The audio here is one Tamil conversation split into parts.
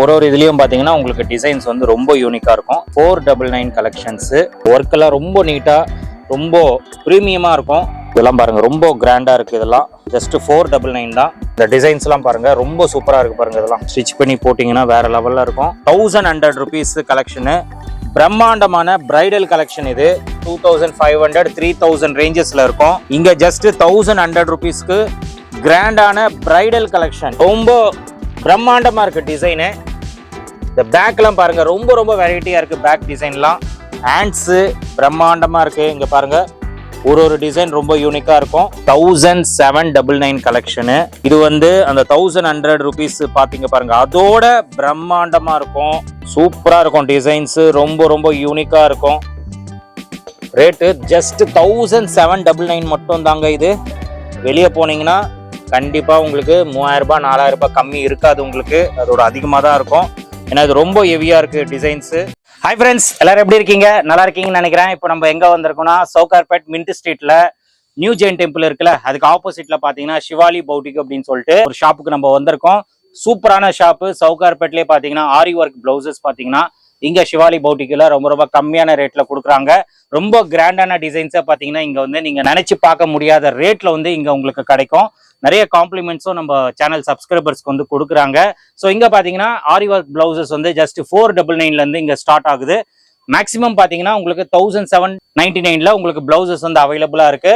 ஒரு ஒரு இதுலயும் பாத்தீங்கன்னா உங்களுக்கு டிசைன்ஸ் வந்து ரொம்ப யூனிக்கா இருக்கும். Four double nine collections work எல்லாம் ரொம்ப நீட்டா ரொம்ப ப்ரீமியமா இருக்கும். இதெல்லாம் பாருங்க ரொம்ப கிராண்டா இருக்கு இதெல்லாம். ஜஸ்ட் ஃபோர் டபுள் நைன் தான். இந்த டிசைன்ஸ் எல்லாம் பாருங்க ரொம்ப சூப்பரா இருக்கு பாருங்க இதெல்லாம். ஸ்டிச் பண்ணி போட்டீங்கன்னா வேற லெவல்ல இருக்கும். தௌசண்ட் ஹண்ட்ரட் ருபீஸ் கலெக்ஷனு பிரம்மாண்டமான பிரைடல் கலெக்ஷன் இது. Two thousand five hundred three thousand ரேஞ்சஸ்ல இருக்கும். இங்க ஜஸ்ட் தௌசண்ட் ஹண்ட்ரட் ருபீஸ்க்கு கிராண்டான பிரைடல் கலெக்ஷன் ரொம்ப பிரம்மாண்டமா இருக்கு டிசைனு இந்த பேக்லாம் பாருங்கள் ரொம்ப ரொம்ப வெரைட்டியாக இருக்குது பேக் டிசைன்லாம் ஹேண்ட்ஸு பிரம்மாண்டமாக இருக்குது இங்கே பாருங்க ஒரு ஒரு டிசைன் ரொம்ப யூனிக்காக இருக்கும். Thousand seven double nine collection இது வந்து அந்த தௌசண்ட் ஹண்ட்ரட் ருபீஸ் பார்த்தீங்க பாருங்க அதோட பிரம்மாண்டமாக இருக்கும். சூப்பராக இருக்கும் டிசைன்ஸு ரொம்ப ரொம்ப யூனிக்காக இருக்கும். Rate just thousand seven double nine மட்டும் தாங்க இது. வெளியே போனீங்கன்னா கண்டிப்பாக உங்களுக்கு மூவாயிரரூபா நாலாயிரரூபா நாலாயிரம் ரூபாய் கம்மி இருக்காது உங்களுக்கு. அதோட அதிகமாக தான் இருக்கும். ஏன்னா இது ரொம்ப ஹெவியா இருக்கு டிசைன்ஸ் ஹாய் ஃப்ரெண்ட்ஸ் எல்லாரும் எப்படி இருக்கீங்க? நல்லா இருக்கீங்கன்னு நினைக்கிறேன். இப்போ நம்ம எங்க வந்திருக்கோம்னா சவுகார்பேட் மின்ட் ஸ்ட்ரீட்ல நியூ ஜெயின் டெம்பிள் இருக்குல்ல அதுக்கு ஆப்போசிட்ல பாத்தீங்கன்னா சிவாலி பவுட்டிக் அப்படின்னு சொல்லிட்டு ஒரு ஷாப்புக்கு நம்ம வந்திருக்கோம். சூப்பரான ஷாப்பு சவுகார்பேட்லயே பாத்தீங்கன்னா ஆரி ஒர்க் பிளவுசஸ் பாத்தீங்கன்னா இங்க சிவாலி பவுட்டிக்ல ரொம்ப ரொம்ப கம்மியான ரேட்ல கொடுக்குறாங்க. ரொம்ப கிராண்டான டிசைன்ஸை பாத்தீங்கன்னா இங்க வந்து நீங்க நினைச்சு பார்க்க முடியாத ரேட்ல வந்து இங்க உங்களுக்கு கிடைக்கும். நிறைய காம்ப்ளிமெண்ட்ஸும் நம்ம சேனல் சப்ஸ்கிரைபர்ஸ்க்கு வந்து கொடுக்குறாங்க. ஸோ இங்கே பார்த்தீங்கன்னா ஆரி ஒர்க் ப்ளவுசஸ் வந்து ஜஸ்ட் ஃபோர் டபுள் நைன்ல இங்கே ஸ்டார்ட் ஆகுது. மேக்ஸிமம் பார்த்தீங்கன்னா உங்களுக்கு தௌசண்ட் செவன் நைன்டி நைன்ல உங்களுக்கு ப்ளவுசஸ் வந்து அவைலபிளாக இருக்கு.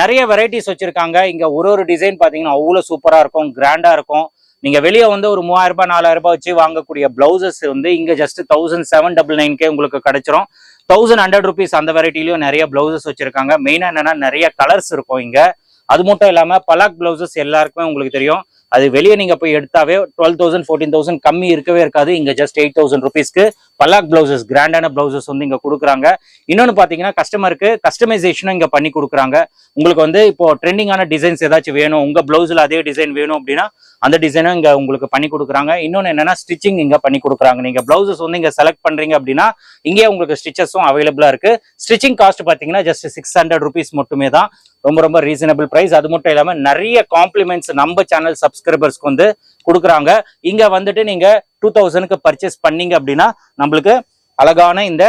நிறைய வெரைட்டிஸ் வச்சுருக்காங்க. இங்கே ஒரு ஒரு டிசைன் பார்த்தீங்கன்னா அவ்வளோ சூப்பராக இருக்கும் கிராண்டாக இருக்கும். நீங்கள் வெளியே வந்து ஒரு மூவாயிரரூபா நாலாயிரரூபா நாலாயிரம் ரூபாய் வச்சு வாங்கக்கூடிய ப்ளவுசஸ் வந்து இங்கே ஜஸ்ட் தௌசண்ட் செவன் டபுள் நைன்கே உங்களுக்கு கிடைச்சிரும். தௌசண்ட் ஹண்ட்ரட் ருபீஸ் அந்த வெரைட்டிலையும் நிறைய ப்ளவுசஸ் வச்சுருக்காங்க. மெயினா என்னென்னா நிறைய கலர்ஸ் இருக்கும் இங்கே. அது மட்டும் இல்லாமல் பலாக் பிளவுசஸ் எல்லாருக்குமே உங்களுக்கு தெரியும். அது வெளியே நீங்கள் போய் எடுத்தாவே டுவெல் தௌசண்ட் ஃபோர்டீன் தௌசண்ட் கம்மி இருக்கவே இருக்காது. இங்கே ஜஸ்ட் எயிட் தௌசண்ட் ருபீஸ்க்கு பலாக் பிளவுசஸ் கிராண்டான பிளவுசஸ் வந்து இங்க கொடுக்குறாங்க. இன்னொன்னு பாத்தீங்கன்னா கஸ்டமருக்கு கஸ்டமைசேஷனும் இங்க பண்ணி கொடுக்குறாங்க. உங்களுக்கு வந்து இப்போ ட்ரெண்டிங்கான டிசைன்ஸ் ஏதாச்சும் வேணும் உங்க பிளவுஸ்ல அதே டிசைன் வேணும் அப்படின்னா அந்த டிசைனும் இங்க உங்களுக்கு பண்ணி கொடுக்குறாங்க. இன்னொன்னு என்னன்னா ஸ்டிச்சிங் இங்க பண்ணி கொடுக்குறாங்க. நீங்க பிளவுசஸ் வந்து இங்க செலக்ட் பண்றீங்க அப்படின்னா இங்கே உங்களுக்கு ஸ்டிச்சஸும் அவைலபிளா இருக்கு. ஸ்டிச்சிங் காஸ்ட் பாத்தீங்கன்னா ஜஸ்ட் சிக்ஸ் ஹண்ட்ரட் ருபீஸ் மட்டுமே தான். ரொம்ப ரொம்ப ரீசனபிள் பிரைஸ் அது மட்டும் இல்லாம நிறைய காம்ப்ளிமெண்ட்ஸ் நம்ம சேனல் சப்ஸ்கிரைபர்ஸ்க்கு வந்து கொடுக்குறாங்க. இங்க வந்துட்டு நீங்க டூ தௌசண்ட்க்கு பர்ச்சேஸ் பண்ணீங்க அப்படின்னா நம்மளுக்கு அழகான இந்த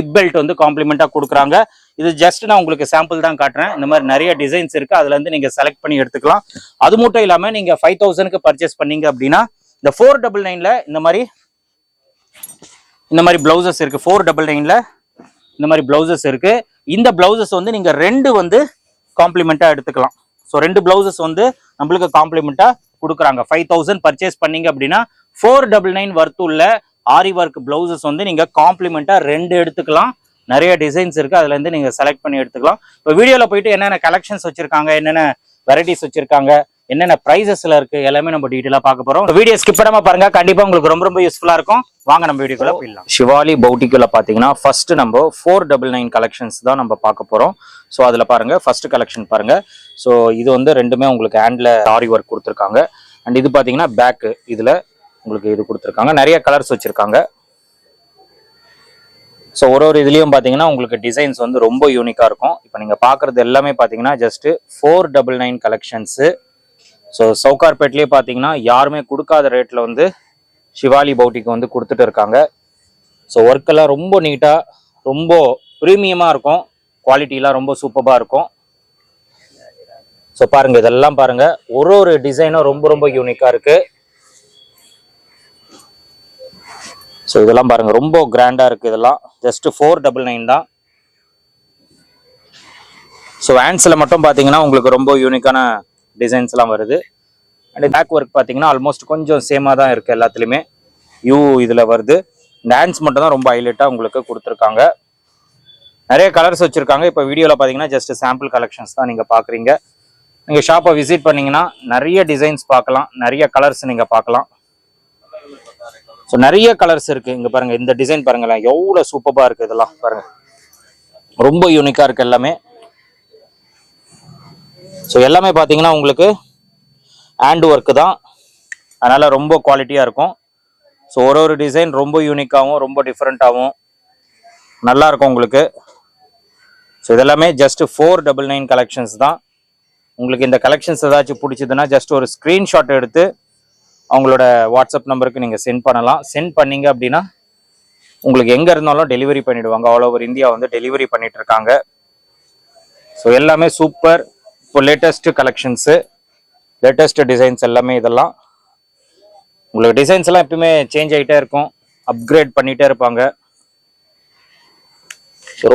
இப் பெல்ட் வந்து காம்ப்ளிமெண்டா கொடுக்குறாங்க. இது ஜஸ்ட் நான் உங்களுக்கு சாம்பிள் தான் காட்டுறேன். இந்த மாதிரி நிறைய டிசைன்ஸ் இருக்கு. அதுல இருந்து நீங்க செலக்ட் பண்ணி எடுத்துக்கலாம். அது மட்டும் இல்லாம நீங்க ஃபைவ் தௌசண்ட்க்கு பர்ச்சேஸ் பண்ணீங்க அப்படின்னா இந்த ஃபோர் டபுள் நைன்ல இந்த மாதிரி இந்த மாதிரி பிளவுசஸ் இருக்கு. ஃபோர் டபுள் நைன்ல இந்த மாதிரி பிளவுசஸ் இருக்கு. இந்த பிளவுசஸ் வந்து நீங்க ரெண்டு வந்து காம்ப்ளிமெண்டா எடுத்துக்கலாம். ஸோ ரெண்டு பிளவுசஸ் வந்து நம்மளுக்கு காம்ப்ளிமெண்டா கொடுக்குறாங்க. ஃபைவ் தௌசண்ட் பர்ச்சேஸ் பண்ணீங்க அப்படின்னா ஃபோர் டபுள் நைன் வர்த்து உள்ள ஆரி ஒர்க் பிளவுசஸ் வந்து நீங்க காம்ப்ளிமெண்டா ரெண்டு எடுத்துக்கலாம். நிறைய டிசைன்ஸ் இருக்கு. அதுல இருந்து நீங்க செலக்ட் பண்ணி எடுத்துக்கலாம். இப்போ வீடியோல போயிட்டு என்னென்ன கலெக்ஷன்ஸ் வச்சிருக்காங்க என்னென்ன வெரைட்டிஸ் வச்சிருக்காங்க என்னென்ன பிரைசஸ்ல இருக்கு எல்லாமே நம்ம டீட்டெயிலா பார்க்க போறோம். வீடியோ ஸ்கிப் பண்ணாம பாருங்க. கண்டிப்பா உங்களுக்கு ரொம்ப ரொம்ப யூஸ்ஃபுல்லா இருக்கும். வாங்க நம்ம வீடியோக்குள்ள போயிடலாம். சிவாலி பவுட்டிக்குள்ள பாத்தீங்கன்னா ஃபர்ஸ்ட் நம்ம ஃபோர் டபுள் நைன் கலெக்ஷன்ஸ் தான் நம்ம பார்க்க போறோம். ஸோ அதுல பாருங்க ஃபர்ஸ்ட் கலெக்ஷன் பாருங்க. ஸோ இது வந்து ரெண்டுமே உங்களுக்கு ஹேண்டில் ஆரி ஒர்க் கொடுத்துருக்காங்க. அண்ட் இது பார்த்தீங்கன்னா பேக்கு இதில் உங்களுக்கு இது கொடுத்துருக்காங்க. நிறைய கலர்ஸ் வச்சுருக்காங்க. ஸோ ஒரு ஒரு இதுலேயும் பார்த்தீங்கன்னா உங்களுக்கு டிசைன்ஸ் வந்து ரொம்ப யூனிக்காக இருக்கும். இப்போ நீங்கள் பார்க்குறது எல்லாமே பார்த்தீங்கன்னா just four double nine collections so சவுகார்பேட்லேயே பார்த்தீங்கன்னா யாருமே கொடுக்காத ரேட்டில் வந்து சிவாலி பவுட்டிக்கு வந்து கொடுத்துட்டு இருக்காங்க. ஸோ ஒர்க்கெல்லாம் ரொம்ப நீட்டாக ரொம்ப ப்ரீமியமாக இருக்கும். குவாலிட்டிலாம் ரொம்ப சூப்பராக இருக்கும். ஸோ பாருங்க இதெல்லாம் பாருங்க. ஒரு ஒரு டிசைனும் ரொம்ப ரொம்ப யூனிக்காக இருக்கு. ஸோ இதெல்லாம் பாருங்க ரொம்ப கிராண்டாக இருக்கு இதெல்லாம். ஜஸ்ட் ஃபோர் டபுள் நைன் தான். ஸோ ஹேண்ட்ஸில் மட்டும் பார்த்தீங்கன்னா உங்களுக்கு ரொம்ப யூனிக்கான டிசைன்ஸ்லாம் வருது. அண்ட் பேக் ஒர்க் பார்த்தீங்கன்னா ஆல்மோஸ்ட் கொஞ்சம் சேமாக தான் இருக்குது எல்லாத்துலேயுமே. யூ இதில் வருது. இந்த ஹேண்ட்ஸ் மட்டும் தான் ரொம்ப ஹைலைட்டாக உங்களுக்கு கொடுத்துருக்காங்க. நிறைய கலர்ஸ் வச்சுருக்காங்க. இப்போ வீடியோவில் பார்த்தீங்கன்னா ஜஸ்ட் சாம்பிள் கலெக்ஷன்ஸ் தான் நீங்கள் பார்க்குறீங்க நீங்கள் ஷாப்பை விசிட் பண்ணிங்கன்னா நிறைய டிசைன்ஸ் பார்க்கலாம். நிறைய கலர்ஸ் நீங்கள் பார்க்கலாம். ஸோ நிறைய கலர்ஸ் இருக்குது இங்கே பாருங்கள் இந்த டிசைன் பாருங்களேன் எவ்வளோ சூப்பராக இருக்குது இதெல்லாம் பாருங்கள் ரொம்ப யூனிக்காக இருக்குது எல்லாமே. ஸோ எல்லாமே பார்த்தீங்கன்னா உங்களுக்கு ஹேண்ட் ஒர்க்கு தான். அதனால் ரொம்ப குவாலிட்டியாக இருக்கும். ஸோ ஒரு ஒரு டிசைன் ரொம்ப யூனிக்காகவும் ரொம்ப டிஃப்ரெண்ட்டாகவும் நல்லா இருக்கும் உங்களுக்கு. ஸோ இதெல்லாமே just four double nine collections தான். உங்களுக்கு இந்த கலெக்ஷன்ஸ் ஏதாச்சும் பிடிச்சதுன்னா ஜஸ்ட் ஒரு ஸ்க்ரீன்ஷாட் எடுத்து அவங்களோட வாட்ஸ்அப் நம்பருக்கு நீங்கள் சென்ட் பண்ணலாம். சென்ட் பண்ணீங்க அப்படின்னா உங்களுக்கு எங்கே இருந்தாலும் டெலிவரி பண்ணிடுவாங்க. ஆல் ஓவர் இந்தியா வந்து டெலிவரி பண்ணிட்டு இருக்காங்க ஸோ எல்லாமே சூப்பர் இப்போ லேட்டஸ்ட்டு கலெக்ஷன்ஸு லேட்டஸ்ட்டு டிசைன்ஸ் எல்லாமே இதெல்லாம். உங்களுக்கு டிசைன்ஸ் எல்லாம் எப்பயுமே சேஞ்ச் ஆகிட்டே இருக்கும். அப்கிரேட் பண்ணிகிட்டே இருப்பாங்க.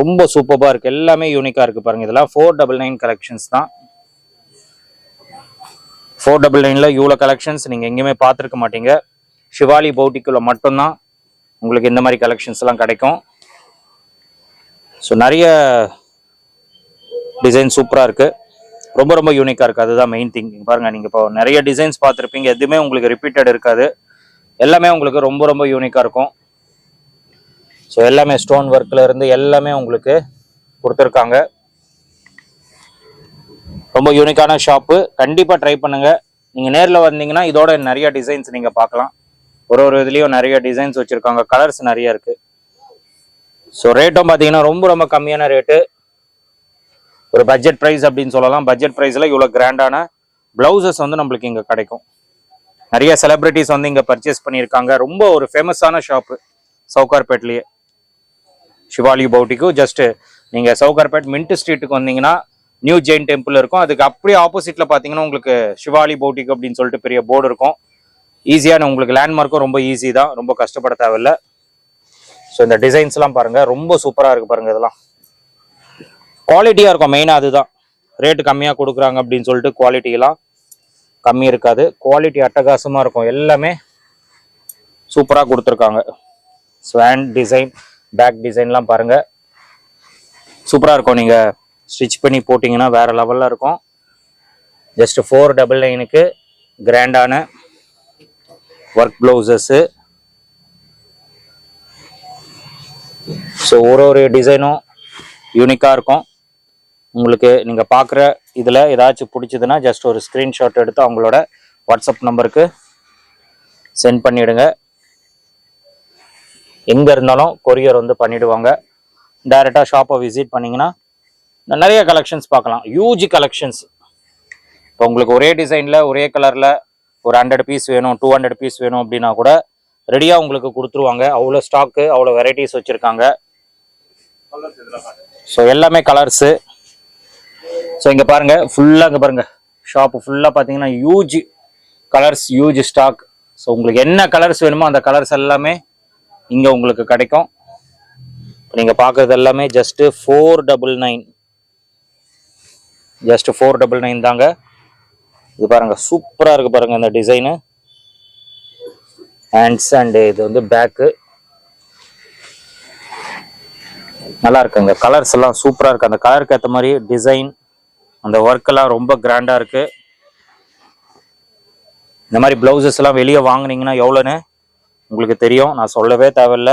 ரொம்ப சூப்பராக இருக்குது எல்லாமே யூனிக்காக இருக்குது பாருங்க. இதெல்லாம் ஃபோர் டபுள் நைன் கலெக்ஷன்ஸ் தான். ஃபோர் டபுள் நைனில் இவ்வளோ கலெக்ஷன்ஸ் நீங்கள் எங்கேயுமே பார்த்துருக்க மாட்டீங்க. ஷிவாலி பௌட்டிக்குள்ளே மட்டும்தான் உங்களுக்கு இந்த மாதிரி கலெக்ஷன்ஸ் எல்லாம் கிடைக்கும். ஸோ நிறைய டிசைன் சூப்பராக இருக்குது ரொம்ப ரொம்ப யூனிக்காக இருக்குது அதுதான் மெயின் திங்கிங் பாருங்கள் நீங்கள் இப்போ நிறைய டிசைன்ஸ் பார்த்துருப்பீங்க. எதுவுமே உங்களுக்கு ரிப்பீட்டட் இருக்காது. எல்லாமே உங்களுக்கு ரொம்ப ரொம்ப யூனிக்காக இருக்கும். ஸோ எல்லாமே ஸ்டோன் ஒர்க்கில் இருந்து எல்லாமே உங்களுக்கு கொடுத்துருக்காங்க. ரொம்ப யூனிக்கான ஷாப்பு கண்டிப்பாக ட்ரை பண்ணுங்க. நீங்கள் நேரில் வந்தீங்கன்னா இதோட நிறைய டிசைன்ஸ் நீங்கள் பார்க்கலாம். ஒரு ஒரு இதுலேயும் நிறைய டிசைன்ஸ் வச்சுருக்காங்க. கலர்ஸ் நிறைய இருக்குது ஸோ ரேட்டும் பார்த்தீங்கன்னா ரொம்ப ரொம்ப கம்மியான ரேட்டு ஒரு பட்ஜெட் ப்ரைஸ் அப்படின்னு சொல்லலாம். பட்ஜெட் ப்ரைஸில் இவ்வளோ கிராண்டான ப்ளவுசஸ் வந்து நம்மளுக்கு இங்கே கிடைக்கும். நிறைய செலிப்ரிட்டிஸ் வந்து இங்கே பர்ச்சேஸ் பண்ணியிருக்காங்க. ரொம்ப ஒரு ஃபேமஸான ஷாப்பு சவுகார்பேட்லேயே. சிவாலி பவுட்டிக்கு ஜஸ்ட்டு நீங்கள் சவுகார்பேட் மின்ட் ஸ்ட்ரீட்டுக்கு வந்தீங்கன்னா நியூ ஜெயின் டெம்பிள் இருக்கும். அதுக்கு அப்படியே ஆப்போசிட்டில் பார்த்தீங்கன்னா உங்களுக்கு சிவாலி போட்டிக் அப்படின்னு சொல்லிட்டு பெரிய போர்டு இருக்கும். ஈஸியான உங்களுக்கு லேண்ட்மார்க்கும் ரொம்ப ஈஸி தான். ரொம்ப கஷ்டப்பட தேவையில்ல. ஸோ இந்த டிசைன்ஸ்லாம் பாருங்க. ரொம்ப சூப்பராக இருக்கு பாருங்க இதெல்லாம். குவாலிட்டியாக இருக்கும். மெயினாக அதுதான். ரேட்டு கம்மியாக கொடுக்குறாங்க அப்படின்னு சொல்லிட்டு குவாலிட்டியெல்லாம் கம்மி இருக்காது. குவாலிட்டி அட்டகாசமாக இருக்கும். எல்லாமே சூப்பராக கொடுத்துருக்காங்க. ஸ்வேன் டிசைன் பேக் டிசைன்லாம் பாருங்க. சூப்பராக இருக்கும். நீங்கள் ஸ்டிச் பண்ணி போட்டிங்கன்னா வேறு லெவலில் இருக்கும். ஜஸ்ட் ஃபோர் டபுள் நைனுக்கு கிராண்டான ஒர்க் ப்ளவுசஸ்ஸு ஸோ ஒரு ஒரு டிசைனும் யூனிக்காக இருக்கும். உங்களுக்கு நீங்கள் பார்க்குற இதில் ஏதாச்சும் பிடிச்சதுன்னா ஜஸ்ட் ஒரு ஸ்க்ரீன்ஷாட் எடுத்து அவங்களோட வாட்ஸ்அப் நம்பருக்கு சென்ட் பண்ணிவிடுங்க எங்கே இருந்தாலும் கொரியர் வந்து பண்ணிவிடுவாங்க டைரெக்டாக ஷாப்பை விசிட் பண்ணிங்கன்னா நிறைய கலெக்ஷன்ஸ் பார்க்கலாம். ஹியூஜ் கலெக்ஷன்ஸ் இப்போ உங்களுக்கு ஒரே டிசைனில் ஒரே கலரில் ஒரு ஹண்ட்ரட் பீஸ் வேணும் டூ ஹண்ட்ரட் பீஸ் வேணும் அப்படின்னா கூட ரெடியாக உங்களுக்கு கொடுத்துருவாங்க. அவ்வளோ ஸ்டாக்கு அவ்வளோ வெரைட்டிஸ் வச்சுருக்காங்க. ஸோ எல்லாமே கலர்ஸு ஸோ இங்கே பாருங்கள் ஃபுல்லாக இங்கே பாருங்கள் ஷாப்பு ஃபுல்லாக பார்த்தீங்கன்னா huge colours huge stock so உங்களுக்கு என்ன கலர்ஸ் வேணுமோ அந்த கலர்ஸ் எல்லாமே இங்கே உங்களுக்கு கிடைக்கும். நீங்கள் பார்க்குறது எல்லாமே just four double nine just four double nine தாங்க. இது பாருங்க சூப்பராக இருக்கு பாருங்க இந்த டிசைனு ஹேண்ட்ஸ் அண்டு இது வந்து பேக்கு நல்லா இருக்குங்க. கலர்ஸ் எல்லாம் சூப்பராக இருக்கு. அந்த கலருக்கு ஏற்ற மாதிரி டிசைன் அந்த ஒர்க் எல்லாம் ரொம்ப கிராண்டாக இருக்கு. இந்த மாதிரி பிளவுசஸ் எல்லாம் வெளியே வாங்குனீங்கன்னா எவ்வளோன்னு உங்களுக்கு தெரியும். நான் சொல்லவே தேவையில்ல.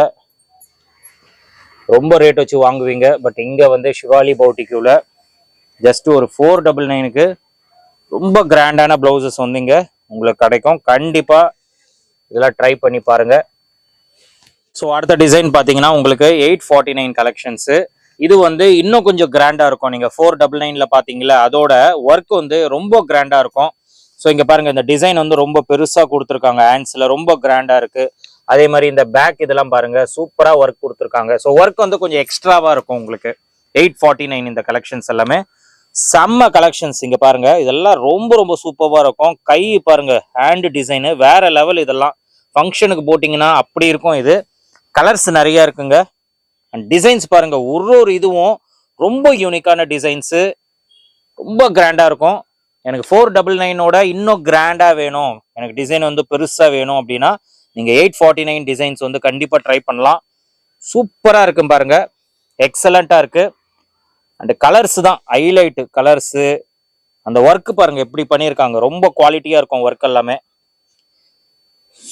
ரொம்ப ரேட் வச்சு வாங்குவீங்க. பட் இங்கே வந்து சிவாலி பவுட்டிக்குள்ள ஜஸ்ட் ஒரு ஃபோர் டபுள் நைனுக்கு ரொம்ப கிராண்டான ப்ளவுசஸ் வந்து இங்கே உங்களுக்கு கிடைக்கும். கண்டிப்பாக இதெல்லாம் ட்ரை பண்ணி பாருங்கள் ஸோ அடுத்த டிசைன் பார்த்தீங்கன்னா உங்களுக்கு எயிட் ஃபார்ட்டி நைன் கலெக்ஷன்ஸு இது வந்து இன்னும் கொஞ்சம் கிராண்டாக இருக்கும். நீங்கள் ஃபோர் டபுள் நைனில் பார்த்தீங்களா அதோட ஒர்க் வந்து ரொம்ப கிராண்டாக இருக்கும். ஸோ இங்கே பாருங்கள் இந்த டிசைன் வந்து ரொம்ப பெருசாக கொடுத்துருக்காங்க. ஹேண்ட்ஸில் ரொம்ப கிராண்டாக இருக்குது அதே மாதிரி இந்த பேக் இதெல்லாம் பாருங்கள் சூப்பராக ஒர்க் கொடுத்துருக்காங்க. ஸோ ஒர்க் வந்து கொஞ்சம் எக்ஸ்ட்ராவாக இருக்கும் உங்களுக்கு. எயிட் ஃபார்ட்டி நைன் இந்த கலெக்ஷன்ஸ் எல்லாமே. செம்ம கலெக்ஷன்ஸ் இங்கே பாருங்க இதெல்லாம் ரொம்ப ரொம்ப சூப்பராக இருக்கும். கை பாருங்க ஹேண்டு டிசைனு வேற லெவல் இதெல்லாம். ஃபங்க்ஷனுக்கு போட்டிங்கன்னா அப்படி இருக்கும் இது. கலர்ஸ் நிறையா இருக்குங்க. அண்ட் டிசைன்ஸ் பாருங்க ஒரு ஒரு இதுவும் ரொம்ப யூனிக்கான டிசைன்ஸு ரொம்ப கிராண்டாக இருக்கும். எனக்கு ஃபோர் டபுள் நைனோட இன்னும் கிராண்டாக வேணும். எனக்கு டிசைன் வந்து பெருசாக வேணும் அப்படின்னா நீங்கள் எயிட் ஃபார்ட்டி நைன் டிசைன்ஸ் வந்து கண்டிப்பாக ட்ரை பண்ணலாம். சூப்பராக இருக்கும் பாருங்க. எக்ஸலண்ட்டாக இருக்குது அண்ட் கலர்ஸ் தான் ஹைலைட்டு கலர்ஸு அந்த ஒர்க் பாருங்க எப்படி பண்ணியிருக்காங்க. ரொம்ப குவாலிட்டியாக இருக்கும் ஒர்க் எல்லாமே.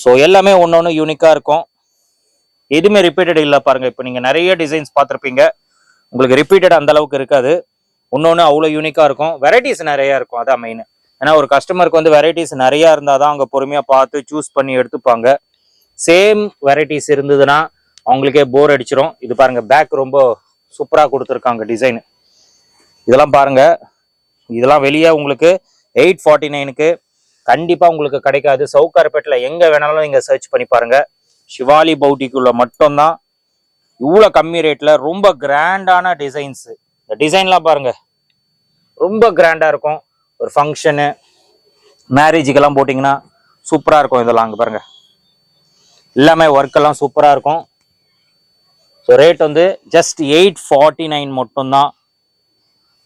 ஸோ எல்லாமே ஒன்று ஒன்று யூனிக்காக இருக்கும். எதுவுமே ரிப்பீட்டட் இல்லை பாருங்க. இப்போ நீங்கள் நிறைய டிசைன்ஸ் பார்த்துருப்பீங்க. உங்களுக்கு ரிப்பீட்டட் அந்த அளவுக்கு இருக்காது. இன்னொன்று அவ்வளோ யூனிக்காக இருக்கும். வெரைட்டிஸ் நிறையா இருக்கும் அதான் மெயின் ஏன்னா ஒரு கஸ்டமருக்கு வந்து வெரைட்டிஸ் நிறையா இருந்தால் தான் அவங்க பொறுமையாக பார்த்து சூஸ் பண்ணி எடுத்துப்பாங்க. சேம் வெரைட்டிஸ் இருந்ததுன்னா அவங்களுக்கே போர் அடிச்சிடும் இது பாருங்கள் பேக் ரொம்ப சூப்பராக கொடுத்துருக்காங்க டிசைனு இதெல்லாம் பாருங்க. இதெல்லாம் வெளியே உங்களுக்கு எயிட் ஃபார்ட்டி நைனுக்கு கண்டிப்பாக உங்களுக்கு கிடைக்காது. சவுக்கார்பேட்டில் எங்கே வேணாலும் நீங்கள் சர்ச் பண்ணி பாருங்கள் சிவாலி பவுட்டிக்குள்ள மட்டும்தான். இவ்வளோ கம்மி ரேட்டில் ரொம்ப கிராண்டான டிசைன்ஸு இந்த டிசைன்லாம் பாருங்கள் ரொம்ப கிராண்டாக இருக்கும். ஒரு ஃபங்க்ஷனு மேரேஜுக்கெல்லாம் போட்டிங்கன்னா சூப்பராக இருக்கும் இதெல்லாம் அங்கே பாருங்கள் எல்லாமே ஒர்க்கெல்லாம் சூப்பராக இருக்கும். ஸோ ரேட் வந்து ஜஸ்ட் எயிட் ஃபார்ட்டி நைன் மட்டும்தான்.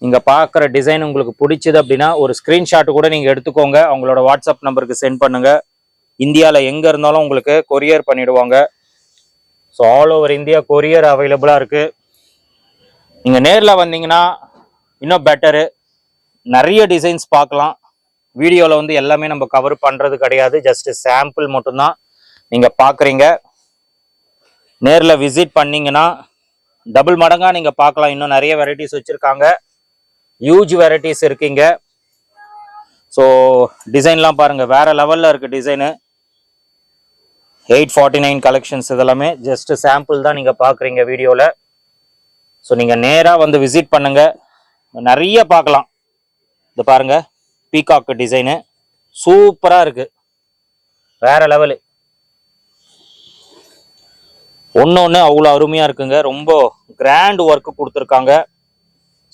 நீங்கள் பார்க்குற டிசைன் உங்களுக்கு பிடிச்சது அப்படின்னா ஒரு ஸ்க்ரீன்ஷாட் கூட நீங்கள் எடுத்துக்கோங்க. அவங்களோட வாட்ஸ்அப் நம்பருக்கு சென்ட் பண்ணுங்கள் இந்தியாவில் எங்கே இருந்தாலும் உங்களுக்கு கொரியர் பண்ணிவிடுவாங்க so all over India courier அவைலபிளாக இருக்குது நீங்கள் நேரில் வந்தீங்கன்னா இன்னும் பெட்டரு நிறைய டிசைன்ஸ் பார்க்கலாம். வீடியோவில் வந்து எல்லாமே நம்ம கவர் பண்ணுறது கிடையாது. ஜஸ்ட் சாம்பிள் மட்டும்தான் நீங்கள் பார்க்குறீங்க நேரில் விசிட் பண்ணிங்கன்னா டபுள் மடங்காக நீங்கள் பார்க்கலாம். இன்னும் நிறைய வெரைட்டிஸ் வச்சுருக்காங்க. ஹியூஜ் வெரைட்டிஸ் இருக்குங்க. ஸோ டிசைன்லாம் பாருங்கள் வேறு லெவலில் இருக்குது design eight forty nine collections இதெல்லாமே. ஜஸ்ட் சாம்பிள் தான் நீங்கள் பார்க்குறீங்க வீடியோவில் ஸோ நீங்கள் நேராக வந்து விசிட் பண்ணுங்கள் நிறைய பார்க்கலாம் இது பாருங்கள் பீகாக் டிசைனு சூப்பராக இருக்குது வேற லெவலு ஒன்று ஒன்று அவ்வளோ அருமையாக இருக்குங்க. ரொம்ப கிராண்ட் ஒர்க்கு கொடுத்துருக்காங்க.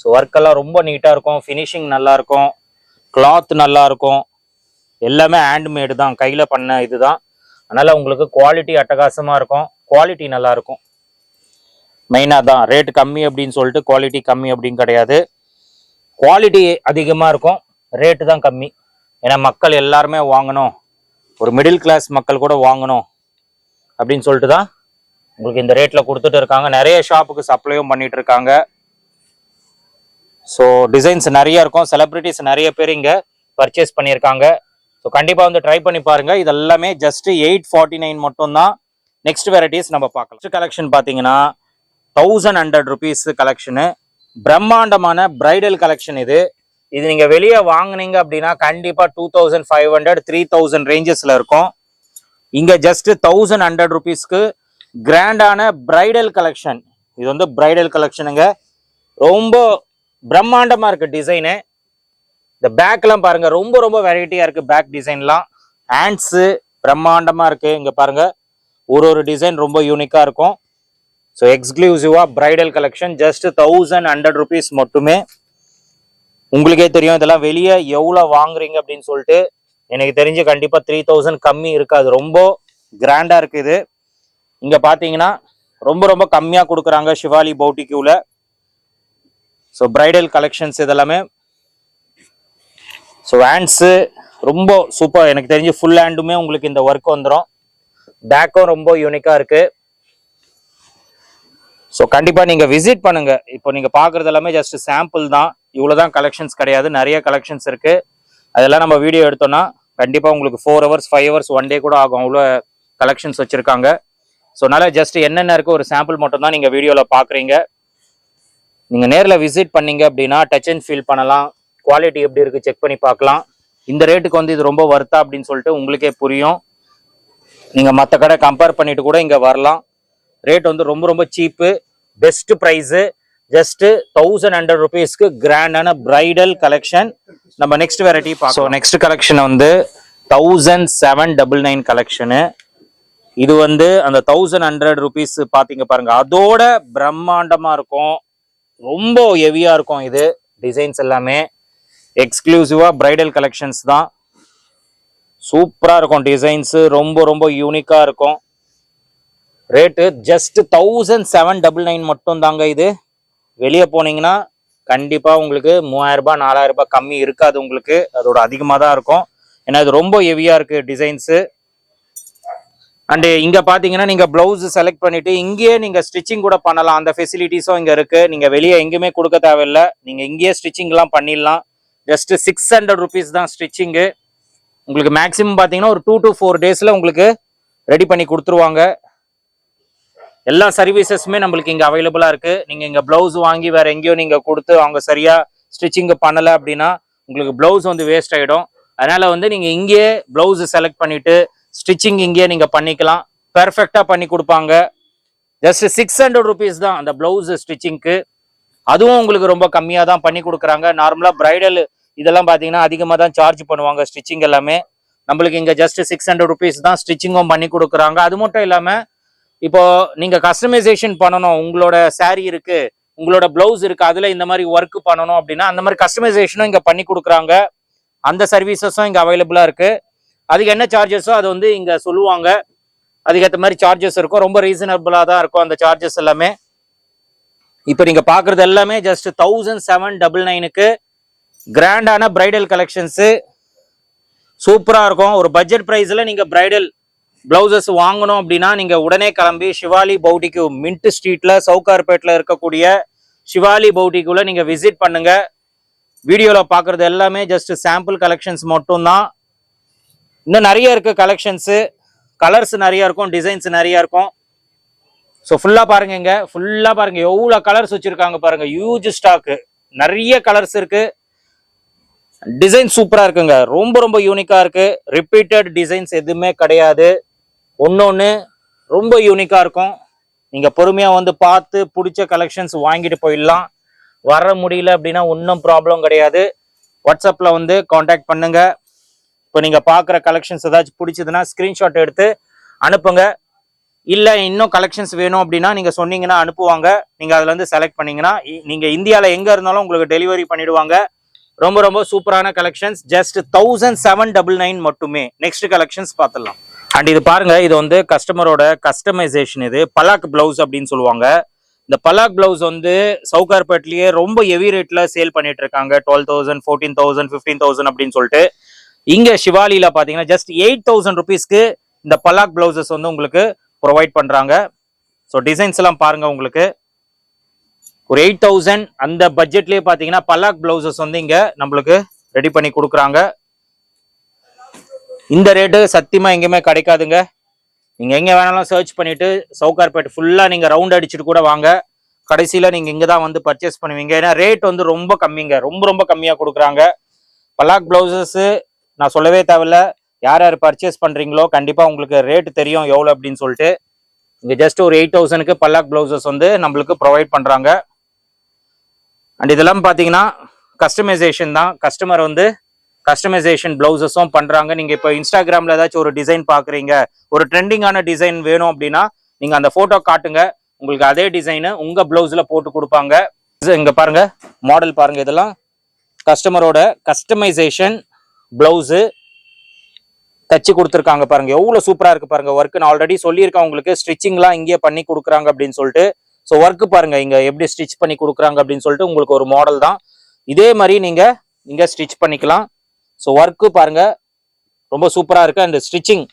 ஸோ ஒர்க்கெல்லாம் ரொம்ப நீட்டாக இருக்கும். ஃபினிஷிங் நல்லாயிருக்கும் கிளாத் நல்லா இருக்கும். எல்லாமே ஹேண்ட்மேடு தான். கையில் பண்ண இதுதான். அதனால் உங்களுக்கு குவாலிட்டி அட்டகாசமாக இருக்கும். குவாலிட்டி நல்லாயிருக்கும் மெயினாக தான். ரேட் கம்மி அப்படின்னு சொல்லிட்டு குவாலிட்டி கம்மி அப்படின்னு கிடையாது. குவாலிட்டி அதிகமாக இருக்கும். ரேட்டு தான் கம்மி. ஏன்னா மக்கள் எல்லாருமே வாங்கணும். ஒரு மிடில் கிளாஸ் மக்கள் கூட வாங்கணும். அப்படின்னு சொல்லிட்டு தான் உங்களுக்கு இந்த ரேட்டில் கொடுத்துட்டு இருக்காங்க. நிறைய ஷாப்புக்கு சப்ளையும் பண்ணிகிட்டு இருக்காங்க. ஸோ டிசைன்ஸ் நிறைய இருக்கும். செலிப்ரிட்டிஸ் நிறைய பேர் இங்கே பர்ச்சேஸ் பண்ணியிருக்காங்க. ஸோ கண்டிப்பாக வந்து ட்ரை பண்ணி பாருங்கள் இது எல்லாமே ஜஸ்ட் எயிட் ஃபார்ட்டி நைன் மட்டும்தான். நெக்ஸ்ட் வெரைட்டிஸ் நம்ம பார்க்கலாம். நெக்ஸ்ட் கலெக்ஷன் பார்த்தீங்கன்னா தௌசண்ட் ஹண்ட்ரட் ருபீஸ் கலெக்ஷனு பிரம்மாண்டமான பிரைடல் கலெக்ஷன் இது. இது நீங்கள் வெளியே வாங்குனீங்க அப்படின்னா கண்டிப்பாக two thousand five hundred three thousand ரேஞ்சஸில் இருக்கும். இங்கே ஜஸ்ட் தௌசண்ட் ஹண்ட்ரட் ருபீஸ்க்கு கிராண்டான பிரைடல் கலெக்ஷன் இது வந்து பிரைடல் கலெக்ஷனுங்க ரொம்ப பிரம்மாண்டமாக இருக்குது டிசைனு இந்த பேக்லாம் பாருங்கள் ரொம்ப ரொம்ப வெரைட்டியாக இருக்குது பேக் டிசைன்லாம் ஹேண்ட்ஸு பிரம்மாண்டமாக இருக்குது இங்கே பாருங்கள் ஒரு ஒரு டிசைன் ரொம்ப யூனிக்காக இருக்கும். ஸோ எக்ஸ்க்ளூசிவாக bridal collection just thousand hundred rupees மட்டுமே. உங்களுக்கே தெரியும் இதெல்லாம் வெளியே எவ்வளோ வாங்குறீங்க அப்படின்னு சொல்லிட்டு. எனக்கு தெரிஞ்சு கண்டிப்பாக த்ரீ தௌசண்ட் கம்மி இருக்காது. ரொம்ப கிராண்டாக இருக்குது இங்கே பார்த்தீங்கன்னா ரொம்ப ரொம்ப கம்மியாக கொடுக்குறாங்க சிவாலி பவுட்டிக்யூல ஸோ பிரைடல் கலெக்ஷன்ஸ் இதெல்லாமே. ஸோ ஹேண்ட்ஸு ரொம்ப சூப்பர் எனக்கு தெரிஞ்சு ஃபுல் ஹேண்டுமே உங்களுக்கு இந்த ஒர்க் வந்துடும் பேக்கும் ரொம்ப யூனிக்காக இருக்குது ஸோ கண்டிப்பாக நீங்கள் விசிட் பண்ணுங்கள் இப்போ நீங்கள் பார்க்குறது எல்லாமே ஜஸ்ட் சாம்பிள் தான். இவ்வளோ தான் கலெக்ஷன்ஸ் கிடையாது. நிறைய கலெக்ஷன்ஸ் இருக்குது அதெல்லாம் நம்ம வீடியோ எடுத்தோம்னா கண்டிப்பாக உங்களுக்கு four hours five hours one day கூட ஆகும். அவ்வளோ கலெக்ஷன்ஸ் வச்சுருக்காங்க. ஸோ அதனால் ஜஸ்ட் என்னென்ன இருக்கு ஒரு சாம்பிள் மட்டும் தான் நீங்கள் வீடியோவில் பார்க்குறீங்க நீங்கள் நேரில் விசிட் பண்ணீங்க அப்படின்னா டச் அண்ட் ஃபீல் பண்ணலாம். குவாலிட்டி எப்படி இருக்குது செக் பண்ணி பார்க்கலாம். இந்த ரேட்டுக்கு வந்து இது ரொம்ப வர்த்தா அப்படின்னு சொல்லிட்டு உங்களுக்கே புரியும். நீங்கள் மற்ற கடை கம்பேர் பண்ணிட்டு கூட இங்கே வரலாம். ரேட் வந்து ரொம்ப ரொம்ப cheap best price just thousand hundred ருபீஸ்க்கு கிராண்டான பிரைடல் கலெக்ஷன் நம்ம நெக்ஸ்ட் வெரைட்டி பார்க்கலாம். நெக்ஸ்ட் கலெக்ஷன் வந்து thousand seven double nine collection இது வந்து அந்த தௌசண்ட் ஹண்ட்ரட் ருபீஸ் பார்த்தீங்க பாருங்க. அதோட பிரம்மாண்டமாக இருக்கும். ரொம்ப ஹெவியாக இருக்கும் இது. டிசைன்ஸ் எல்லாமே எக்ஸ்க்ளூசிவாக பிரைடல் கலெக்ஷன்ஸ் தான். சூப்பராக இருக்கும் டிசைன்ஸு ரொம்ப ரொம்ப யூனிக்காக இருக்கும். Rate just thousand seven double nine மட்டும் தாங்க இது. வெளியே போனீங்கன்னா கண்டிப்பாக உங்களுக்கு மூவாயிரரூபா நாலாயிரரூபா கம்மி இருக்காது உங்களுக்கு. அதோட அதிகமாக தான் இருக்கும். ஏன்னா இது ரொம்ப ஹெவியாக இருக்குது டிசைன்ஸு அண்டு இங்கே பார்த்தீங்கன்னா நீங்கள் ப்ளவுஸ் செலக்ட் பண்ணிட்டு இங்கேயே நீங்கள் ஸ்டிச்சிங் கூட பண்ணலாம். அந்த ஃபெசிலிட்டிஸும் இங்கே இருக்குது நீங்கள் வெளியே எங்கேயுமே கொடுக்க தேவையில்லை. நீங்கள் இங்கேயே ஸ்டிச்சிங்லாம் பண்ணிடலாம். ஜஸ்ட்டு சிக்ஸ் ஹண்ட்ரட் ருபீஸ் தான் ஸ்டிச்சிங்கு உங்களுக்கு மேக்ஸிமம் பார்த்தீங்கன்னா ஒரு டூ டு ஃபோர் டேஸில் உங்களுக்கு ரெடி பண்ணி கொடுத்துருவாங்க. எல்லா சர்வீசஸுமே நம்மளுக்கு இங்கே அவைலபிளாக இருக்குது நீங்கள் இங்கே ப்ளவுஸ் வாங்கி வேறு எங்கேயோ நீங்கள் கொடுத்து அவங்க சரியாக ஸ்டிச்சிங்கு பண்ணலை அப்படின்னா உங்களுக்கு ப்ளவுஸ் வந்து வேஸ்ட் ஆகிடும் அதனால் வந்து நீங்கள் இங்கேயே ப்ளவுஸ் செலக்ட் பண்ணிவிட்டு ஸ்டிச்சிங் இங்கேயே நீங்கள் பண்ணிக்கலாம். பெர்ஃபெக்டாக பண்ணி கொடுப்பாங்க. ஜஸ்ட் சிக்ஸ் ஹண்ட்ரட் ருபீஸ் தான் அந்த ப்ளவுஸ் ஸ்டிச்சிங்க்கு அதுவும் உங்களுக்கு ரொம்ப கம்மியாக தான் பண்ணி கொடுக்குறாங்க. நார்மலாக பிரைடல் இதெல்லாம் பார்த்தீங்கன்னா அதிகமாக தான் சார்ஜ் பண்ணுவாங்க ஸ்டிச்சிங் எல்லாமே. நம்மளுக்கு இங்கே ஜஸ்ட் சிக்ஸ் ஹண்ட்ரட் ருபீஸ் தான் ஸ்டிச்சிங்கும் பண்ணி கொடுக்குறாங்க. அது மட்டும் இல்லாமல் இப்போ நீங்கள் கஸ்டமைசேஷன் பண்ணணும். உங்களோட சாரீ இருக்குது உங்களோட ப்ளவுஸ் இருக்குது அதில் இந்த மாதிரி ஒர்க் பண்ணணும் அப்படின்னா அந்த மாதிரி கஸ்டமைசேஷனும் இங்கே பண்ணி கொடுக்குறாங்க. அந்த சர்வீசஸும் இங்கே அவைலபிளாக இருக்குது அதுக்கு என்ன சார்ஜஸோ அது வந்து இங்கே சொல்லுவாங்க. அதுக்கேற்ற மாதிரி சார்ஜஸ் இருக்கும். ரொம்ப ரீசனபிளாக தான் இருக்கும் அந்த சார்ஜஸ் எல்லாமே. இப்போ நீங்கள் பார்க்குறது எல்லாமே ஜஸ்ட் தௌசண்ட் செவன் டபுள் நைனுக்கு கிராண்டான பிரைடல் கலெக்ஷன்ஸு சூப்பராக இருக்கும். ஒரு பட்ஜெட் ப்ரைஸில் நீங்கள் பிரைடல் ப்ளவுசஸ் வாங்கணும் அப்படின்னா நீங்கள் உடனே கிளம்பி சிவாலி பவுட்டிக்கு மின்ட் ஸ்ட்ரீட்டில் சவுகார்பேட்டில் இருக்கக்கூடிய சிவாலி பவுட்டிக்குள்ள நீங்கள் விசிட் பண்ணுங்கள் வீடியோவில் பார்க்குறது எல்லாமே ஜஸ்ட் சாம்பிள் கலெக்ஷன்ஸ் மட்டும்தான். இன்னும் நிறைய இருக்குது கலெக்ஷன்ஸு கலர்ஸ் நிறையா இருக்கும் டிசைன்ஸ் நிறையா இருக்கும். ஸோ ஃபுல்லாக பாருங்க இங்கே. ஃபுல்லாக பாருங்க. எவ்வளோ கலர்ஸ் வச்சுருக்காங்க பாருங்க. ஹியூஜ் ஸ்டாக்கு நிறைய கலர்ஸ் இருக்குது டிசைன் சூப்பராக இருக்குங்க. ரொம்ப ரொம்ப யூனிக்காக இருக்குது ரிப்பீட்டட் டிசைன்ஸ் எதுவுமே கிடையாது. ஒன்று ரொம்ப யூனிக்காக இருக்கும். நீங்கள் பொறுமையாக வந்து பார்த்து பிடிச்ச கலெக்ஷன்ஸ் வாங்கிட்டு போயிடலாம். வர முடியல அப்படின்னா ஒன்றும் ப்ராப்ளம் கிடையாது. வாட்ஸ்அப்பில் வந்து காண்டாக்ட் பண்ணுங்கள் இப்போ நீங்கள் பார்க்குற கலெக்ஷன்ஸ் ஏதாச்சும் பிடிச்சதுன்னா ஸ்க்ரீன்ஷாட் எடுத்து அனுப்புங்க. இல்லை இன்னும் கலெக்ஷன்ஸ் வேணும் அப்படின்னா நீங்கள் சொன்னீங்கன்னா அனுப்புவாங்க. நீங்கள் அதுலேருந்து செலக்ட் பண்ணீங்கன்னா இ- இந்தியாவில் எங்கே இருந்தாலும் உங்களுக்கு டெலிவரி பண்ணிடுவாங்க. ரொம்ப ரொம்ப சூப்பரான collections just thousand seven double nine மட்டுமே. நெக்ஸ்ட் கலெக்ஷன்ஸ் பார்த்துடலாம் அண்ட் இது பாருங்க இது வந்து கஸ்டமரோட கஸ்டமைசேஷன் இது. பலாக் பிளவுஸ் அப்படின்னு சொல்லுவாங்க. இந்த பலாக் பிளவுஸ் வந்து சவுகார்பேட்லயே ரொம்ப ஹெவி ரேட்ல சேல் பண்ணிட்டு இருக்காங்க. Twelve thousand fourteen thousand fifteen thousand அப்படின்னு சொல்லிட்டு. இங்கே சிவாலியில் பார்த்தீங்கன்னா ஜஸ்ட் எயிட் தௌசண்ட் ருபீஸ்க்கு இந்த பலாக் பிளவுசஸ் வந்து உங்களுக்கு ப்ரொவைட் பண்ணுறாங்க ஸோ டிசைன்ஸ் எல்லாம் பாருங்க உங்களுக்கு. ஒரு எயிட் தௌசண்ட் அந்த பட்ஜெட்லேயே பார்த்தீங்கன்னா பலாக் பிளவுசஸ் வந்து இங்கே நம்மளுக்கு ரெடி பண்ணி கொடுக்குறாங்க. இந்த ரேட்டு சத்தியமாக எங்கேயுமே கிடைக்காதுங்க. நீங்கள் எங்கே வேணாலும் சர்ச் பண்ணிவிட்டு சவுகார்பேட் ஃபுல்லாக நீங்கள் ரவுண்ட் அடிச்சுட்டு கூட வாங்க. கடைசியில் நீங்கள் இங்கே தான் வந்து பர்ச்சேஸ் பண்ணுவீங்க. ஏன்னா ரேட் வந்து ரொம்ப கம்மிங்க. ரொம்ப ரொம்ப கம்மியாக கொடுக்குறாங்க. பலாக் ப்ளவுசஸ்ஸு நான் சொல்லவே தேவையில்ல. யார் யார் பர்ச்சேஸ் பண்ணுறீங்களோ கண்டிப்பாக உங்களுக்கு ரேட் தெரியும் எவ்வளோ அப்படின்னு சொல்லிட்டு. இங்கே ஜஸ்ட் ஒரு எயிட் தௌசண்ட்க்கு பல்லாக் ப்ளவுசஸ் வந்து நம்மளுக்கு ப்ரொவைட் பண்ணுறாங்க அண்ட் இதெல்லாம் பார்த்தீங்கன்னா கஸ்டமைசேஷன் தான். கஸ்டமர் வந்து கஸ்டமைசேஷன் ப்ளவுசஸும் பண்ணுறாங்க நீங்கள் இப்போ இன்ஸ்டாகிராமில் ஏதாச்சும் ஒரு டிசைன் பார்க்குறீங்க ஒரு ட்ரெண்டிங்கான டிசைன் வேணும் அப்படின்னா நீங்கள் அந்த ஃபோட்டோ காட்டுங்க. உங்களுக்கு அதே டிசைனு உங்கள் ப்ளவுஸில் போட்டு கொடுப்பாங்க. இது பாருங்கள் மாடல் பாருங்கள் இதெல்லாம். கஸ்டமரோட கஸ்டமைசேஷன் ப்ளவுஸு தச்சு கொடுத்துருக்காங்க பாருங்கள் எவ்வளோ சூப்பராக இருக்குது பாருங்க. ஒர்க்கு நான் ஆல்ரெடி சொல்லியிருக்கேன் உங்களுக்கு. ஸ்டிச்சிங்லாம் இங்கேயே பண்ணி கொடுக்குறாங்க அப்படின்னு சொல்லிட்டு. ஸோ ஒர்க்கு பாருங்கள் இங்கே எப்படி ஸ்டிச் பண்ணி கொடுக்குறாங்க அப்படின்னு சொல்லிட்டு உங்களுக்கு ஒரு மாடல் தான். இதே மாதிரி நீங்கள் இங்கே ஸ்டிச் பண்ணிக்கலாம். ஸோ ஒர்க்கு பாருங்கள் ரொம்ப சூப்பராக இருக்குது அண்ட் ஸ்டிச்சிங்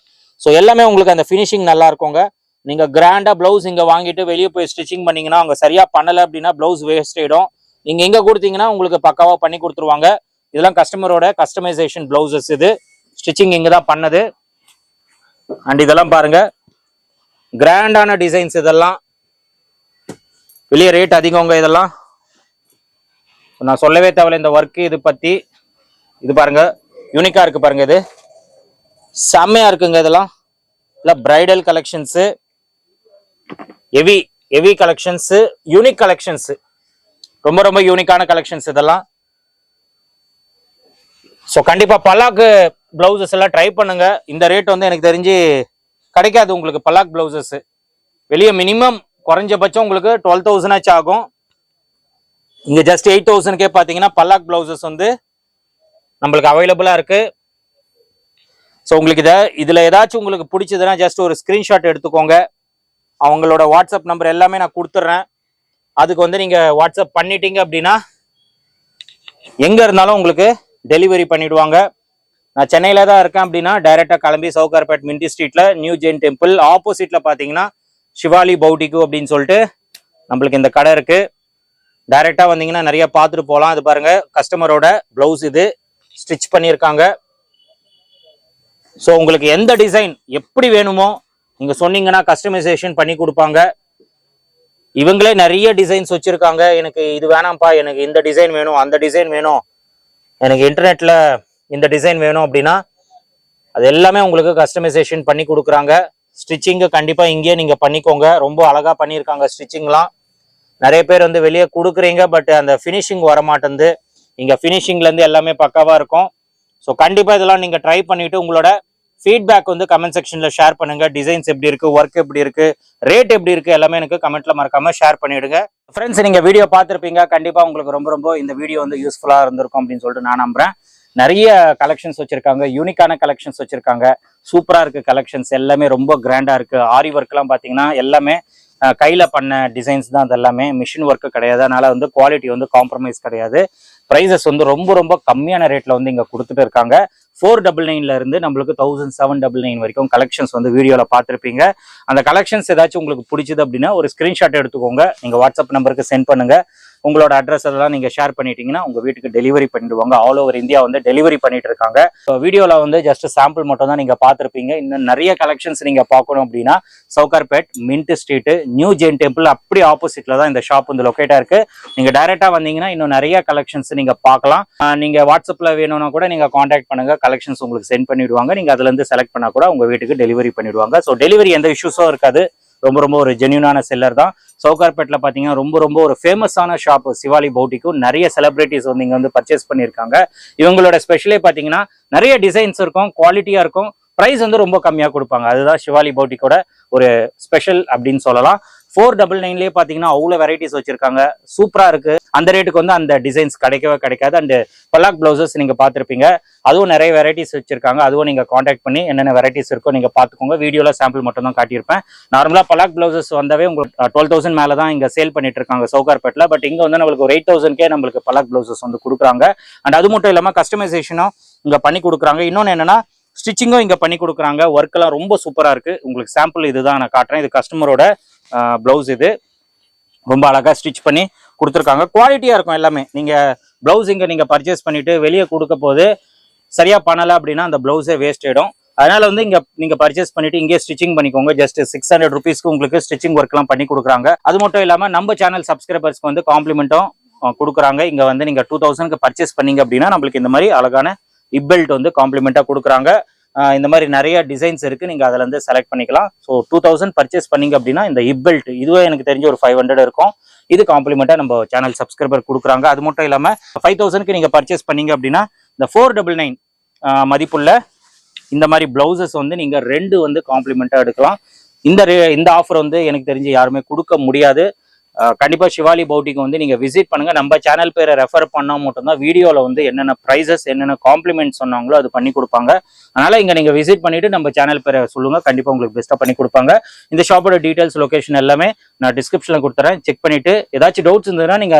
ஸோ எல்லாமே உங்களுக்கு அந்த ஃபினிஷிங் நல்லா இருக்குங்க. நீங்கள் கிராண்டாக ப்ளவுஸ் இங்கே வாங்கிட்டு வெளியே போய் ஸ்டிச்சிங் பண்ணிங்கன்னா அவங்க சரியாக பண்ணலை அப்படின்னா ப்ளவுஸ் வேஸ்ட் ஆகிடும் நீங்கள் எங்கே கொடுத்தீங்கன்னா உங்களுக்கு பக்காவாக பண்ணி கொடுத்துருவாங்க. இதெல்லாம் கஸ்டமரோட கஸ்டமைசேஷன் பிளவுசஸ் இது. ஸ்டிச்சிங் இங்கே தான் பண்ணது. அண்ட் இதெல்லாம் பாருங்க. கிராண்டான டிசைன்ஸ் இதெல்லாம். வெளியே ரேட் அதிகங்க இதெல்லாம். நான் சொல்லவே தேவையில்ல இந்த ஒர்க்கு இது பற்றி இது பாருங்க. யூனிக்காக இருக்குது பாருங்க இது. செம்மையாக இருக்குங்க இதெல்லாம். இல்லை bridal collections heavy heavy collections unique collections ரொம்ப ரொம்ப யூனிக்கான கலெக்ஷன்ஸ் இதெல்லாம். ஸோ கண்டிப்பாக பல்லாக்கு ப்ளவுசஸ் எல்லாம் ட்ரை பண்ணுங்க. இந்த ரேட் வந்து எனக்கு தெரிஞ்சு கிடைக்காது உங்களுக்கு பல்லாக் ப்ளவுசஸ் வெளியே மினிமம் குறைஞ்சபட்சம் உங்களுக்கு டுவெல் தௌசண்ட் ஆகும். இங்கே ஜஸ்ட் எயிட் தௌசண்ட்கே பார்த்தீங்கன்னா பல்லாக் ப்ளவுசஸ் வந்து நம்மளுக்கு அவைலபிளாக இருக்குது ஸோ உங்களுக்கு இதை இதில் ஏதாச்சும் உங்களுக்கு பிடிச்சதுன்னா ஜஸ்ட் ஒரு ஸ்க்ரீன்ஷாட் எடுத்துக்கோங்க. அவங்களோட வாட்ஸ்அப் நம்பர் எல்லாமே நான் கொடுத்துட்றேன் அதுக்கு வந்து நீங்கள் வாட்ஸ்அப் பண்ணிட்டீங்க அப்படின்னா எங்கே இருந்தாலும் உங்களுக்கு டெலிவரி பண்ணிவிடுவாங்க நான் சென்னையில் தான் இருக்கேன் அப்படின்னா டைரெக்டாக கிளம்பி சவுகார்பேட் மின்டி ஸ்ட்ரீட்டில் நியூ ஜெயின் டெம்பிள். ஆப்போசிட்டில் பார்த்தீங்கன்னா சிவாலி பவுட்டிக்கு அப்படின்னு சொல்லிட்டு நம்மளுக்கு இந்த கடை இருக்குது டைரெக்டாக வந்தீங்கன்னா நிறைய பார்த்துட்டு போகலாம் அது பாருங்கள் கஸ்டமரோட ப்ளவுஸ் இது. ஸ்டிச் பண்ணியிருக்காங்க. ஸோ உங்களுக்கு எந்த டிசைன் எப்படி வேணுமோ நீங்கள் சொன்னீங்கன்னா கஸ்டமைசேஷன் பண்ணி கொடுப்பாங்க. இவங்களே நிறைய டிசைன்ஸ் வச்சுருக்காங்க. எனக்கு இது வேணாம்ப்பா எனக்கு இந்த டிசைன் வேணும் அந்த டிசைன் வேணும். எனக்கு இன்டர்நெட்டில் இந்த டிசைன் வேணும் அப்படின்னா அது எல்லாமே உங்களுக்கு கஸ்டமைசேஷன் பண்ணி கொடுக்குறாங்க. ஸ்டிச்சிங்கு கண்டிப்பாக இங்கேயே நீங்கள் பண்ணிக்கோங்க. ரொம்ப அழகாக பண்ணியிருக்காங்க ஸ்டிச்சிங்லாம் நிறைய பேர் வந்து வெளியே கொடுக்குறீங்க பட் அந்த ஃபினிஷிங் வர இங்கே ஃபினிஷிங்லேருந்து எல்லாமே பக்காவாக இருக்கும். ஸோ கண்டிப்பாக இதெல்லாம் நீங்கள் ட்ரை பண்ணிவிட்டு உங்களோட ஃபீட்பேக் வந்து கமெண்ட் செக்ஷனில் ஷேர் பண்ணுங்கள் டிசைன்ஸ் எப்படி இருக்குது ஒர்க் எப்படி இருக்குது ரேட் எப்படி இருக்குது எல்லாமே எனக்கு கமெண்ட்டில் மறக்காமல் ஷேர் பண்ணிவிடுங்க ஃப்ரெண்ட்ஸ் நீங்கள் வீடியோ பார்த்துருப்பீங்க. கண்டிப்பாக உங்களுக்கு ரொம்ப ரொம்ப இந்த வீடியோ வந்து யூஸ்ஃபுல்லாக இருந்திருக்கும் அப்படின்னு சொல்லிட்டு நான் நம்புகிறேன் நிறைய கலெக்ஷன்ஸ் வச்சிருக்காங்க. யூனிக்கான கலெக்ஷன்ஸ் வச்சிருக்காங்க. சூப்பராக இருக்குது கலெக்ஷன்ஸ் எல்லாமே ரொம்ப கிராண்டாக இருக்குது ஆரி ஒர்க்லாம் பார்த்தீங்கன்னா எல்லாமே கையில் பண்ண டிசைன்ஸ் தான் அது எல்லாமே மிஷின் ஒர்க்கு கிடையாது. அதனால் வந்து குவாலிட்டி வந்து காம்ப்ரமைஸ் கிடையாது. ப்ரைஸஸ் வந்து ரொம்ப ரொம்ப கம்மியான ரேட்டில் வந்து இங்கே கொடுத்துட்டு இருக்காங்க. ஃபோர் டபுள் நைன்ல இருந்து நம்மளுக்கு தௌசண்ட் செவன் டபுள் நைன் வரைக்கும் கலெக்ஷன்ஸ் வந்து வீடியோவில் பார்த்துருப்பீங்க. அந்த கலெக்ஷன்ஸ் ஏதாச்சும் உங்களுக்கு பிடிச்சது அப்படின்னா ஒரு ஸ்கிரீன்ஷாட் எடுத்துக்கோங்க. நீங்கள் வாட்ஸ்அப் நம்பருக்கு சென்ட் பண்ணுங்க. உங்களோட அட்ரஸ் எல்லாம் நீங்க ஷேர் பண்ணிட்டீங்கன்னா உங்க வீட்டுக்கு டெலிவரி பண்ணிடுவாங்க. ஆல் ஓவர் இந்தியா வந்து டெலிவரி பண்ணிட்டு இருக்காங்க. வீடியோல வந்து ஜஸ்ட் சாம்பிள் மட்டும் தான் நீங்க பார்த்துருப்பீங்க. இன்னும் நிறைய கலெக்ஷன்ஸ் நீங்க பார்க்கணும் அப்படின்னா Sowcarpet mint street new Jain temple அப்படி ஆப்போசிட்ல தான் இந்த ஷாப் வந்து லொக்கேட்டா இருக்கு. நீங்க டைரக்டா வந்தீங்கன்னா இன்னும் நிறைய கலெக்ஷன்ஸ் நீங்க பார்க்கலாம். நீங்கள் நீங்க வாட்ஸ்அப்ல வேணும்னா கூட நீங்க காண்டாக்ட் பண்ணுங்க. கலெக்ஷன்ஸ் உங்களுக்கு சென்ட் பண்ணிடுவாங்க. நீங்க அதுல இருந்து செலக்ட் பண்ணா கூட உங்க வீட்டுக்கு டெலிவரி பண்ணிடுவாங்க. ஸோ டெலிவரி எந்த இஷ்யூஸும் இருக்காது. ரொம்ப ரொம்ப ஒரு ஜென்யூனான செல்லர் தான். சவுகார்பேட்ல பாத்தீங்கன்னா ரொம்ப ரொம்ப ஒரு ஃபேமஸான ஷாப் சிவாலி பவுட்டிக்கும் நிறைய செலிபிரிட்டிஸ் வந்து இங்க வந்து பர்ச்சேஸ் பண்ணியிருக்காங்க. இவங்களோட ஸ்பெஷலே பாத்தீங்கன்னா நிறைய டிசைன்ஸ் இருக்கும் குவாலிட்டியா இருக்கும். ப்ரைஸ் வந்து ரொம்ப கம்மியா கொடுப்பாங்க. அதுதான் சிவாலி பவுட்டிக்கோட ஒரு ஸ்பெஷல் அப்படின்னு சொல்லலாம். ஃபோர் டபுள் நைன்லேயே பார்த்தீங்கன்னா அவ்வளோ வெரைட்டிஸ் வச்சிருக்காங்க. சூப்பராக இருக்கு. அந்த ரேட்டுக்கு வந்து அந்த டிசைன்ஸ் கிடைக்கவே கிடைக்காது. அண்ட் பல்லாக் பிளவுசஸ் நீங்க பார்த்துருப்பீங்க. அதுவும் நிறைய வெரைட்டிஸ் வச்சிருக்காங்க. அதுவும் நீங்க காண்டாக்ட் பண்ணி என்னென்ன வெரைட்டிஸ் இருக்கோ நீங்க பார்த்துக்கோங்க. வீடியோல சாம்பிள் மட்டும் தான் காட்டியிருப்பேன். நார்மலா பலாக் பிளவுசஸ் வந்தாவே உங்களுக்கு டுவெல் தௌசண்ட் மேலே தான் இங்க சேல் பண்ணிட்டு இருக்காங்க சவுகார்பேட்டில் பட் இங்க வந்து நம்மளுக்கு ஒரு எயிட் தௌசண்ட்கே நம்மளுக்கு பலாக் பிளவுசஸ் வந்து கொடுக்குறாங்க. அண்ட் அது மட்டும் இல்லாமல் கஸ்டமைசேஷனும் இங்க பண்ணி கொடுக்குறாங்க. இன்னொன்று என்னன்னா ஸ்டிச்சிங்கும் இங்க பண்ணி கொடுக்குறாங்க. ஒர்க் எல்லாம் ரொம்ப சூப்பரா இருக்கு. உங்களுக்கு சாம்பிள் இதுதான் நான் காட்டுறேன். இது கஸ்டமரோட ப்ளவுஸ் இது. ரொம்ப அழகா ஸ்டிச் பண்ணி கொடுத்துருக்காங்க. குவாலிட்டியாக இருக்கும் எல்லாமே. நீங்கள் ப்ளவுஸ் இங்கே நீங்கள் பர்ச்சேஸ் பண்ணிவிட்டு வெளியே கொடுக்க போது சரியாக பண்ணலை அப்படின்னா அந்த ப்ளவுஸே வேஸ்ட் ஆகிடும் அதனால் வந்து இங்கே நீங்கள் பர்ச்சேஸ் பண்ணிட்டு இங்கே ஸ்டிச்சிங் பண்ணிக்கோங்க. ஜஸ்ட் சிக்ஸ் ஹண்ட்ரட் ருபீஸ்க்கு உங்களுக்கு ஸ்டிச்சிங் ஒர்க்லாம் பண்ணி கொடுக்குறாங்க. அது மட்டும் இல்லாமல் நம்ம சேனல் சப்ஸ்கிரைபர்ஸ்க்கு வந்து காம்ப்ளிமெண்ட்டும் கொடுக்குறாங்க. இங்கே வந்து நீங்கள் டூ தௌசண்ட்க்கு பர்ச்சேஸ் பண்ணீங்க அப்படின்னா நம்மளுக்கு இந்த மாதிரி அழகான இப் பெல்ட் வந்து காம்ப்ளிமெண்ட்டாக கொடுக்குறாங்க. இந்த மாதிரி நிறைய டிசைன்ஸ் இருக்கு. நீங்க அதுல இருந்து செலக்ட் பண்ணிக்கலாம். ஸோ டூ தௌசண்ட் பர்ச்சேஸ் பண்ணீங்க அப்படின்னா இந்த இப்பெல்ட் இதுவே எனக்கு தெரிஞ்ச ஒரு ஃபைவ் ஹண்ட்ரட் இருக்கும். இது காம்ப்ளிமெண்டா நம்ம சேனல் சப்ஸ்கிரைபர் கொடுக்குறாங்க. அது மட்டும் இல்லாம ஃபைவ் தௌசண்ட்க்கு நீங்க பர்ச்சேஸ் பண்ணீங்க அப்படின்னா இந்த ஃபோர் டபுள் நைன் மதிப்புள்ள இந்த மாதிரி பிளவுசஸ் வந்து நீங்க ரெண்டு வந்து காம்ப்ளிமெண்டா எடுக்கலாம். இந்த ரே- இந்த ஆஃபர் வந்து எனக்கு தெரிஞ்சு யாருமே கொடுக்க முடியாது. கண்டிப்பாக கண்டிப்பா சிவாலி பவுட்டிக்கு வந்து நீங்க விசிட் பண்ணுங்க. நம்ம சேனல் பேரை ரெஃபர் பண்ணா மட்டும்தான் வீடியோவில் வந்து என்னென்ன ப்ரைஸஸ் என்னென்ன காம்ப்ளிமெண்ட் சொன்னாங்களோ அது பண்ணி கொடுப்பாங்க. அதனால் இங்க நீங்க விசிட் பண்ணிட்டு நம்ம சேனல் பேரை சொல்லுங்க. கண்டிப்பாக உங்களுக்கு பெஸ்ட்டாக பண்ணி கொடுப்பாங்க. இந்த ஷாப்போட டீட்டெயில்ஸ் லொகேஷன் எல்லாமே நான் டிஸ்கிரிப்ஷனில் கொடுத்துறேன். செக் பண்ணிவிட்டு ஏதாச்சும் டவுட்ஸ் இருந்ததுன்னா நீங்க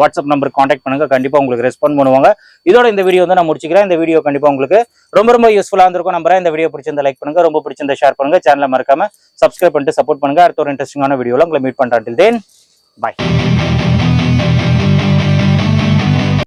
வாட்ஸ்அப் நம்பர் காண்டாக்ட் பண்ணுங்க. கண்டிப்பாக உங்களுக்கு ரெஸ்பாண்ட் பண்ணுவாங்க. இதோட இந்த வீடியோ வந்து நான் முடிச்சுக்கிறேன். இந்த வீடியோ கண்டிப்பாக உங்களுக்கு ரொம்ப ரொம்ப யூஸ்ஃபுல்லாக இருந்திருக்கும். நம்புறேன். இந்த வீடியோ பிடிச்சிருந்தா லைக் பண்ணுங்க. ரொம்ப பிடிச்சிருந்த ஷேர் பண்ணுங்க. சேனலை மறக்காம சப்ஸ்கிரைப் பண்ணிட்டு சப்போர்ட் பண்ணுங்க. அடுத்த ஒரு இன்ட்ரெஸ்டிங்கான வீடியோவில் உங்களை மீட் பண்றேன். தேன் பாய்